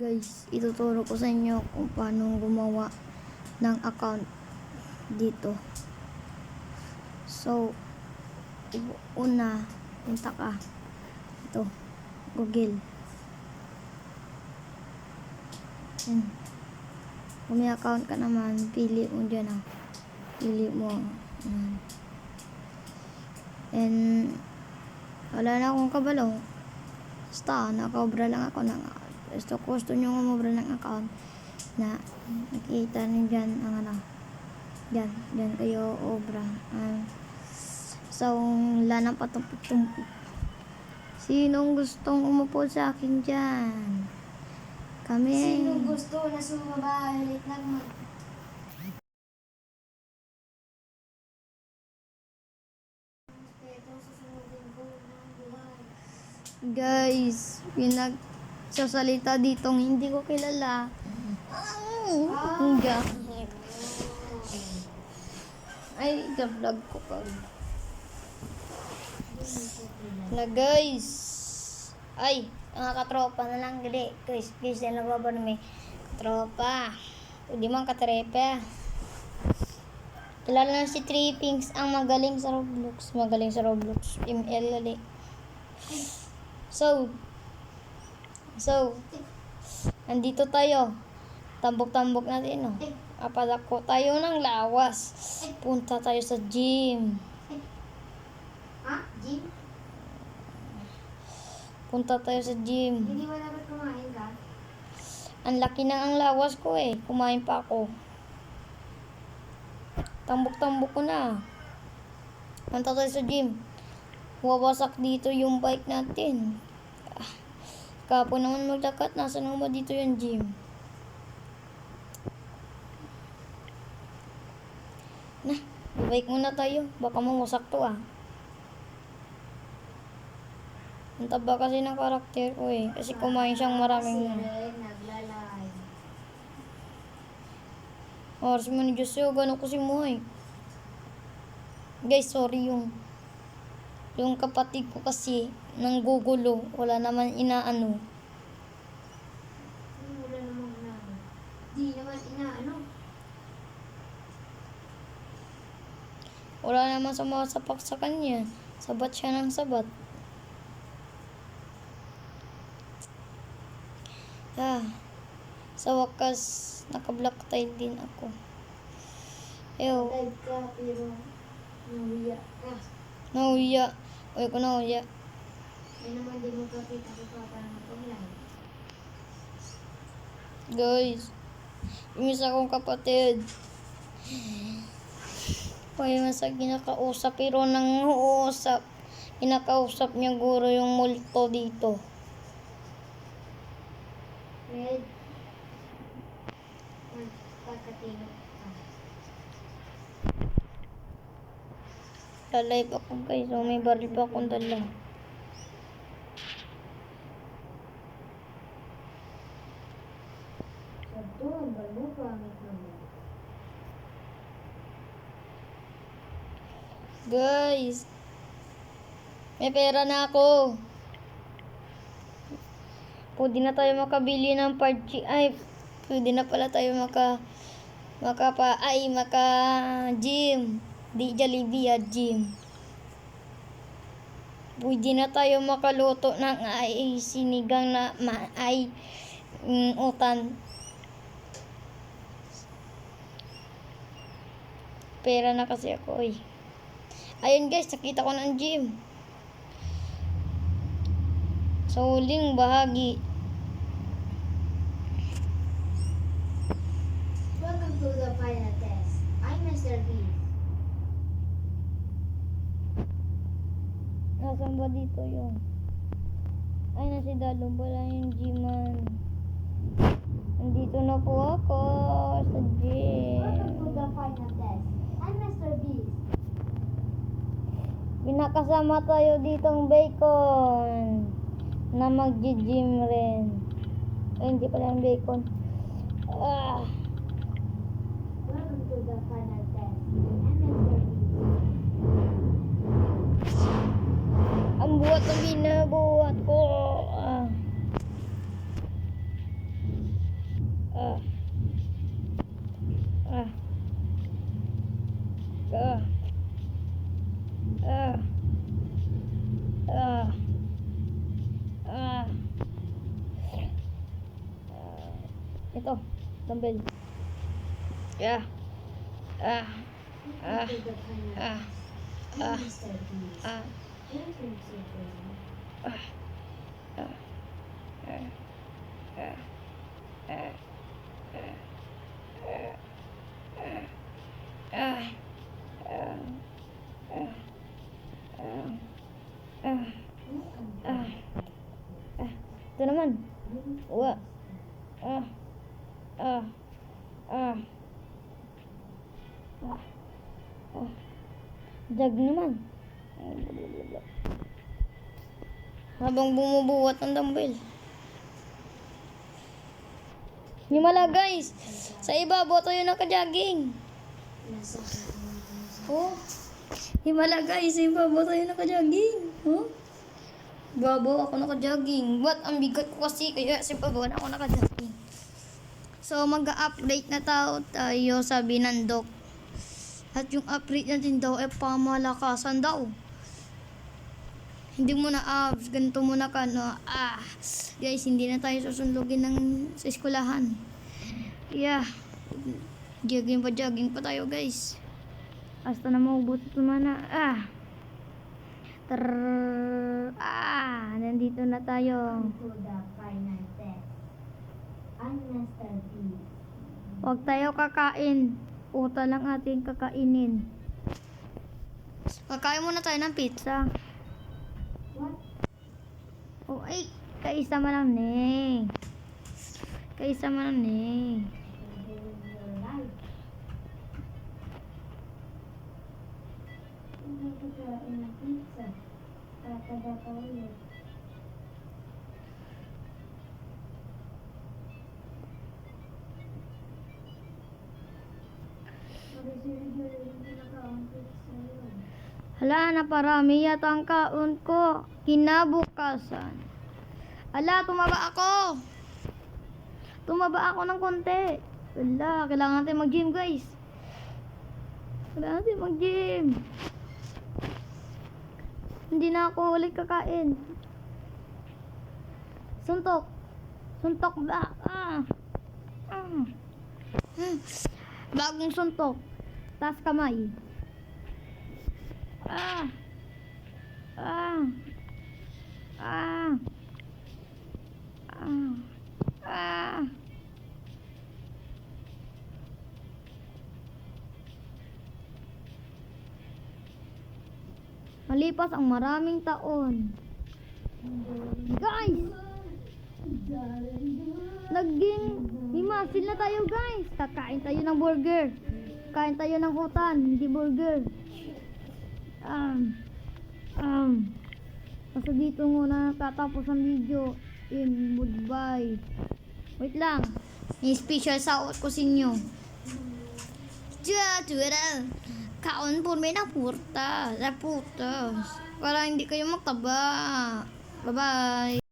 Guys, ituturo ko sa inyo kung paano gumawa ng account dito. So, una, punta ka. Ito, Google. Yan. Kung may account ka naman, pili mo dyan ah. Pili mo. Yan. And, wala na akong kabalo. Basta, nakobra lang ako ng gusto gusto nyo umubra ng account na nakikita nyo dyan ang ano dyan, dyan kayo obra um, so wala nang patumpo sinong gustong umupo sa akin dyan? Kami Sino gusto na sumaba? Ulit lang mag... Respeto sa sunodin ko ng buhay. guys pinag sasalita ditong hindi ko kilala Hangga. Ay, vlog ko pa. Na guys. Ay, mga katropa na lang gali. Guys, guys, yan nagbaba na may katropa. Hindi man katrepa. Kilala na si Trippings ang magaling sa Roblox. Magaling sa Roblox. ML gali. So, so, andito tayo. Tambok-tambok natin, no? Apadako tayo ng lawas. Punta tayo sa gym. Ha? Jim? Punta tayo sa gym. Hindi mo dapat kumain ka? Ang laki na ang lawas ko eh. Kumain pa ako. Tambok-tambok ko na. Punta tayo sa gym. Wawasak dito yung bike natin. Kapo naman magdakat. Nasaan naman ba dito yung gym? Na, bike muna tayo. Baka mawasak to ah. Ang taba kasi ng karakter ko eh. Kasi kumain siyang maraming... Naglalay. Oras mo ni Diyos yun, gano'n ko si Muhay. Guys, sorry yung yung kapatid ko kasi nang gugulo, wala naman inaano. Ano wala namang na? Di naman inaano. Wala naman sa mga sapak sa kanya. Sabat siya ng sabat. Ah, sa wakas, naka-black tie din ako. Ew, Live ka pero nawiya ka. nauya. Uy ko nauya. Yan naman di mo kapit ako pa parang pag-live. Guys, yung isa kong kapatid. Kaya nga sa ginakausap, pero nang uusap, kinakausap niya guro yung multo dito. Red. Magkakatingot ka. Lalive ako guys, so may baril pa akong dala. Balo, pangit naman. Guys, may pera na ako. Pwede na tayo makabili ng party. Ay, pwede na pala tayo maka makapa ay maka gym. Di Jollibee ah, gym. Pwede na tayo makaluto ng ay sinigang na ma, ay mm, utan. Pera na kasi ako eh. Ayun guys, nakita ko ng gym. Sa huling bahagi. Welcome to the final test. I'm Mr. B. Nasaan ba dito yung? Ay, nasi Dalong pala yung gyman. Nandito na po ako sa Welcome to gym. the final test. I'm Mr. B. Pinakasama tayo ditong bacon na mag-gym rin. Ay, hindi pala yung bacon. Ah, Welcome to the final test. Ang buhat ng binabuhat ko. Ah. Ah. Ah. Ah. Ah. Ah. Ah. Ito, dumbbell. Yeah. Ah. Ah. Ah. Ah. Ah. Ah. Ah. Ah. Ah. Ah. Ah. Ah. Ah. Ah. Ah. Ah. Ah. Ito naman. room Wa. Ah ah, ah, ah, ah. Dag naman. Habang bumubuhat ng dumbbell. Himala guys, sa iba boto yun ang kajaging. Oh. Himala guys, sa iba boto yun ang kajaging. Oh. Babo ako nakajaging. But ang bigat ko kasi kaya sa iba ako nakajaging. So mag-update na tao tayo sabi ng doc. At yung upgrade natin daw ay pamalakasan daw. Hindi mo na abs, ganito mo na ka, no? Ah, guys, hindi na tayo susundugin ng sa eskwelahan. Yeah. Jogging pa, jogging pa tayo, guys. Hasta na maubos ito mana. Ah. Tar ah, nandito na tayo. to masterpiece. Huwag tayo kakain. Uta lang ating kakainin. Kakain muna tayo ng pizza. What Oh, ay, kaisa man lang ne. Kaisa man lang life? Hindi ko kain ng pizza. Tatada ka ulit. Hala, na parami yata ang kaon ko. Kinabukasan. Ala, tumaba ako. Tumaba ako ng konti. Wala, kailangan natin mag-gym guys. Kailangan natin mag-gym. Hindi na ako ulit kakain. Suntok. Suntok ba? Ah. Ah. Hmm. Bagong suntok. Taas kamay. Ah. Ah. Ah. Ah. Ah. Malipas ang maraming taon. Guys! Naging himasil na tayo guys. Kakain tayo ng burger. Kain tayo ng hutan, hindi burger. Um, um, Basta dito muna tatapos ang video. In goodbye. Wait lang. May special sa ko sa inyo. Tuwera. Kaon po may napurta. Naputas. Para hindi kayo magtaba. Bye-bye.